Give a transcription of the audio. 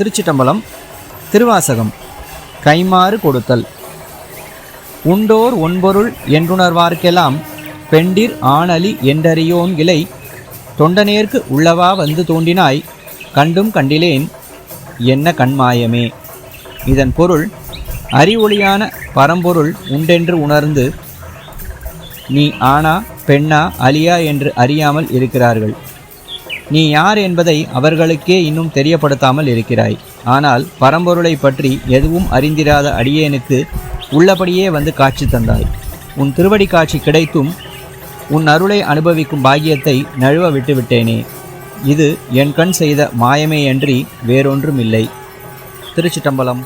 திருச்சிட்டம்பலம் திருவாசகம் கைமாறு கொடுத்தல். உண்டோர் ஒன்பொருள் என்றுணர்வார்க்கெல்லாம் பெண்டிர் ஆணலி என்றறியோன் இலை தொண்டனேர்க்கு உள்ளவா வந்து தோண்டினாய் கண்டும் கண்டிலேன் என்ன கண்மாயமே. இதன் பொருள் அறிவொளியான பரம்பொருள் உண்டென்று உணர்ந்து நீ ஆணா பெண்ணா அலியா என்று அறியாமல் இருக்கிறார்கள். நீ யார் என்பதை அவர்களுக்கே இன்னும் தெரியப்படுத்தாமல் இருக்கிறாய். ஆனால் பரம்பொருளை பற்றி எதுவும் அறிந்திராத அடியேனுக்கு உள்ளபடியே வந்து காட்சி தந்தாய். உன் திருவடி காட்சி கிடைத்தும் உன் அருளை அனுபவிக்கும் பாக்கியத்தை நழுவ விட்டுவிட்டேனே. இது என் கண் செய்த மாயமேயன்றி வேறொன்றும் இல்லை திருச்சிட்டம்பலம்.